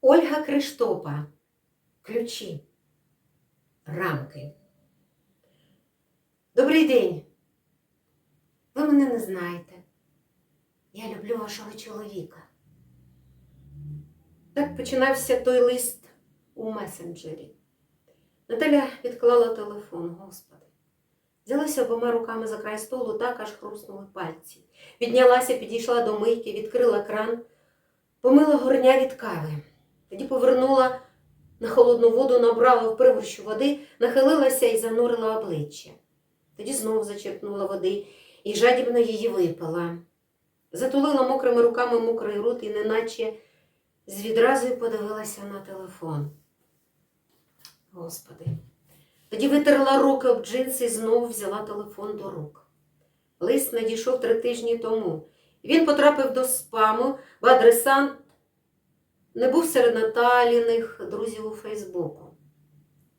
Ольга Криштопа. Ключі. Рамки. Добрий день. Ви мене не знаєте. Я люблю вашого чоловіка. Так починався той лист у месенджері. Наталя відклала телефон, господи. Взялася обома руками за край столу, так аж хруснули пальці. Піднялася, підійшла до мийки, відкрила кран, помила горня від кави. Тоді повернула на холодну воду, набрала в пригорщу води, нахилилася і занурила обличчя. Тоді знову зачерпнула води і жадібно її випила. Затулила мокрими руками мокрий рот і неначе з відразу подивилася на телефон. Господи. Тоді витерла руки об джинси і знову взяла телефон до рук. Лист надійшов три тижні тому. Він потрапив до спаму, бо адресант не був серед Наталіних друзів у Фейсбуку.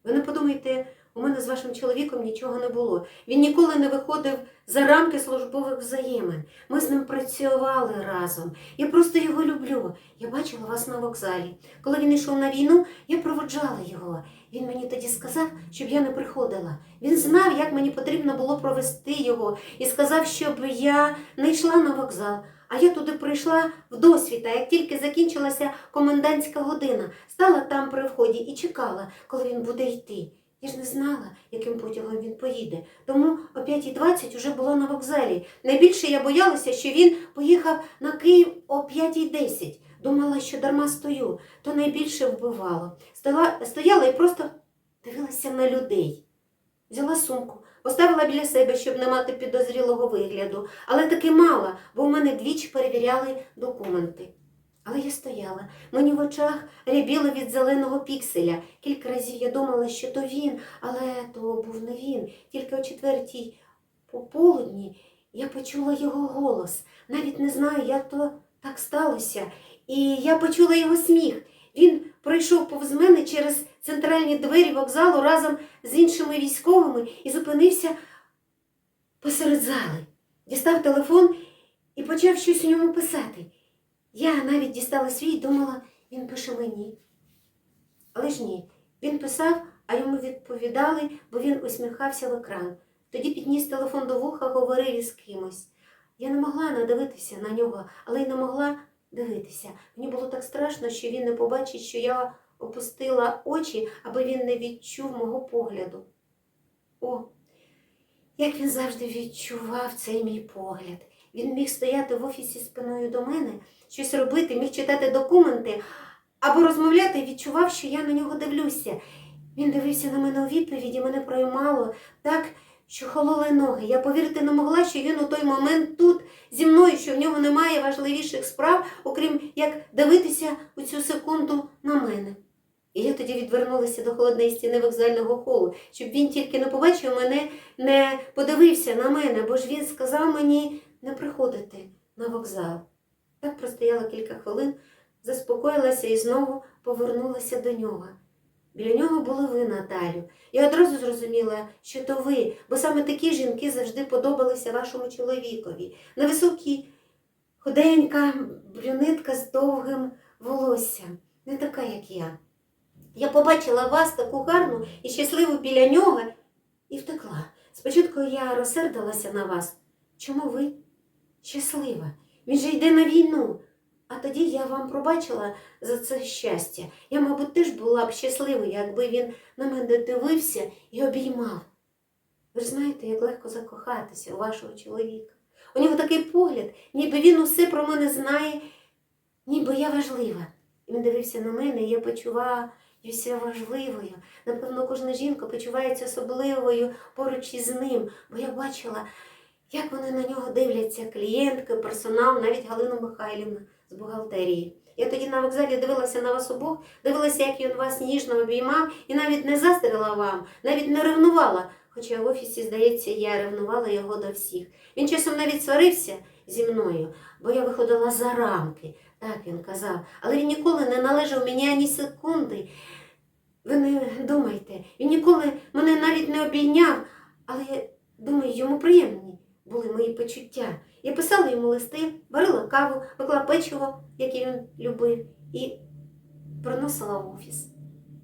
Ви не подумайте, у мене з вашим чоловіком нічого не було. Він ніколи не виходив за рамки службових взаємин. Ми з ним працювали разом. Я просто його люблю. Я бачила вас на вокзалі. Коли він йшов на війну, я проводжала його. Він мені тоді сказав, щоб я не приходила. Він знав, як мені потрібно було провести його, і сказав, щоб я не йшла на вокзал. А я туди прийшла в досвіта, як тільки закінчилася комендантська година, стала там при вході і чекала, коли він буде йти. Я ж не знала, яким потягом він поїде. Тому о 5.20 уже була на вокзалі. Найбільше я боялася, що він поїхав на Київ о 5.10. Думала, що дарма стою, то найбільше вбивало. Стояла і просто дивилася на людей. Взяла сумку, поставила біля себе, щоб не мати підозрілого вигляду, але таки мала, бо в мене двічі перевіряли документи. Але я стояла, мені в очах рябіло від зеленого пікселя. Кілька разів я думала, що то він, але то був не він. Тільки о четвертій пополудні я почула його голос. Навіть не знаю, як то так сталося. І я почула його сміх. Він пройшов повз мене через центральні двері вокзалу разом з іншими військовими і зупинився посеред зали. Дістав телефон і почав щось у ньому писати. Я навіть дістала свій і думала, він пише мені. Але ж ні, він писав, а йому відповідали, бо він усміхався в екран. Тоді підніс телефон до вуха, говорив із кимось. Я не могла надивитися на нього, але й не могла дивитися. Мені було так страшно, що він не побачить, що я опустила очі, аби він не відчув мого погляду. О, як він завжди відчував цей мій погляд. Він міг стояти в офісі спиною до мене, щось робити, міг читати документи або розмовляти і відчував, що я на нього дивлюся. Він дивився на мене у відповіді, мене проймало так, що хололи ноги. Я повірити не могла, що він у той момент тут зі мною, що в нього немає важливіших справ, окрім як дивитися у цю секунду на мене. І я тоді відвернулася до холодної стіни вокзального холу, щоб він тільки не побачив мене, не подивився на мене, бо ж він сказав мені не приходити на вокзал. Так простояла кілька хвилин, заспокоїлася і знову повернулася до нього. Біля нього були ви, Наталю. Я одразу зрозуміла, що то ви, бо саме такі жінки завжди подобалися вашому чоловікові. Невисокі, худенька, брюнетка з довгим волоссям, не така, як я. Я побачила вас таку гарну і щасливу біля нього і втекла. Спочатку я розсердилася на вас. Чому ви щаслива? Він же йде на війну. А тоді я вам пробачила за це щастя. Я, мабуть, теж була б щасливою, якби він на мене дивився і обіймав. Ви ж знаєте, як легко закохатися у вашого чоловіка. У нього такий погляд, ніби він усе про мене знає, ніби я важлива. Він дивився на мене, і я почуваюся важливою. Напевно, кожна жінка почувається особливою поруч із ним, бо я бачила, як вони на нього дивляться, клієнтки, персонал, навіть Галина Михайлівна з бухгалтерії. Я тоді на вокзалі дивилася на вас обох, дивилася, як він вас ніжно обіймав, і навіть не заздрила вам, навіть не ревнувала. Хоча в офісі, здається, я ревнувала його до всіх. Він часом навіть сварився зі мною, бо я виходила за рамки, так він казав. Але він ніколи не належав мені ані секунди. Ви не думайте, він ніколи мене навіть не обійняв, але я думаю, йому приємні були мої почуття. Я писала йому листи, варила каву, пекла печиво, яке він любив, і приносила в офіс.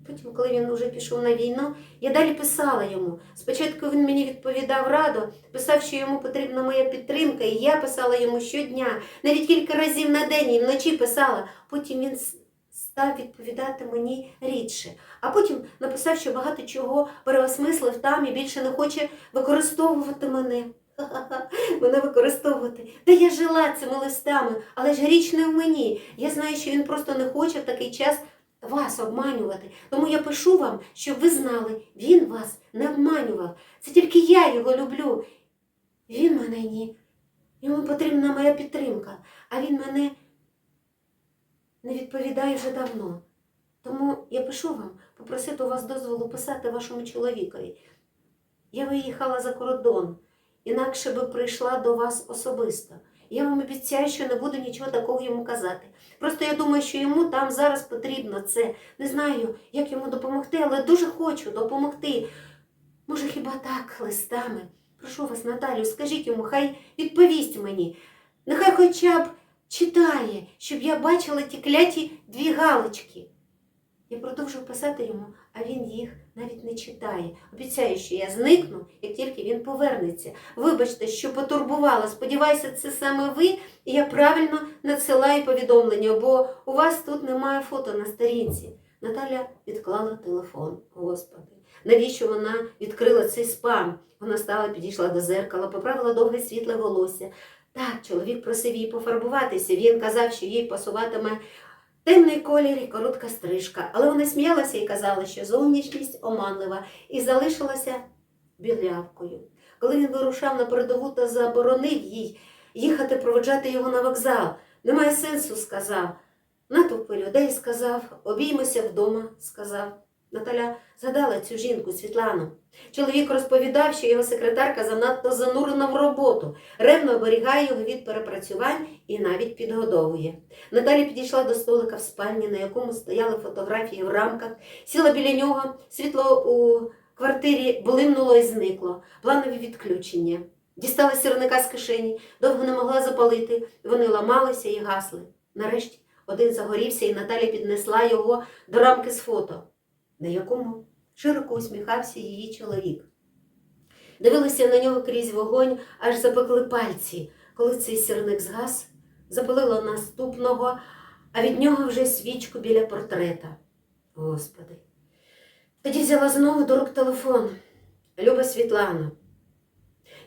Потім, коли він вже пішов на війну, я далі писала йому. Спочатку він мені відповідав радо, писав, що йому потрібна моя підтримка, і я писала йому щодня, навіть кілька разів на день і вночі писала. Потім він став відповідати мені рідше. А потім написав, що багато чого переосмислив там і більше не хоче використовувати мене. Мене використовувати. Та я жила цими листами, але ж річ не в мені. Я знаю, що він просто не хоче в такий час вас обманювати. Тому я пишу вам, щоб ви знали, він вас не обманював. Це тільки я його люблю. Він мене ні. Йому потрібна моя підтримка, а він мене не відповідає вже давно. Тому я пишу вам попросити у вас дозволу писати вашому чоловікові. Я виїхала за кордон, інакше би прийшла до вас особисто. Я вам обіцяю, що не буду нічого такого йому казати. Просто я думаю, що йому там зараз потрібно це. Не знаю, як йому допомогти, але дуже хочу допомогти. Може, хіба так, листами? Прошу вас, Наталю, скажіть йому, хай відповість мені. Нехай хоча б читає, щоб я бачила ті кляті дві галочки. Я продовжу писати йому, а він їх навіть не читає. Обіцяю, що я зникну, як тільки він повернеться. Вибачте, що потурбувала. Сподіваюся, це саме ви, і я правильно надсилаю повідомлення, бо у вас тут немає фото на сторінці. Наталя відклала телефон. Господи, навіщо вона відкрила цей спам? Вона стала, підійшла до зеркала, поправила довге світле волосся. Так, чоловік просив її пофарбуватися. Він казав, що їй пасуватиме темний колір і коротка стрижка. Але вона сміялася і казала, що зовнішність оманлива, і залишилася білявкою. Коли він вирушав на передову та заборонив їй їхати проводжати його на вокзал, немає сенсу, сказав. Натовпи людей сказав, обіймося вдома, сказав. Наталя згадала цю жінку Світлану. Чоловік розповідав, що його секретарка занадто занурена в роботу, ревно оберігає його від перепрацювань і навіть підгодовує. Наталя підійшла до столика в спальні, на якому стояли фотографії в рамках, сіла біля нього, світло у квартирі блимнуло і зникло, планові відключення. Дістала сірника з кишені, довго не могла запалити, вони ламалися і гасли. Нарешті один загорівся, і Наталя піднесла його до рамки з фото, на якому широко усміхався її чоловік. Дивилася на нього крізь вогонь, аж запекли пальці. Коли цей сірник згас, запалила наступного, а від нього вже свічку біля портрета. Господи. Тоді взяла знову до рук телефон. Люба Світлана.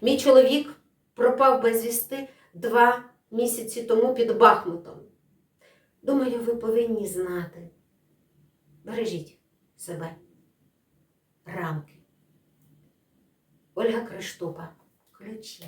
Мій чоловік пропав безвісти два місяці тому під Бахмутом. Думаю, ви повинні знати. Бережіть себе. Рамки. Ольга Криштопа. Ключі.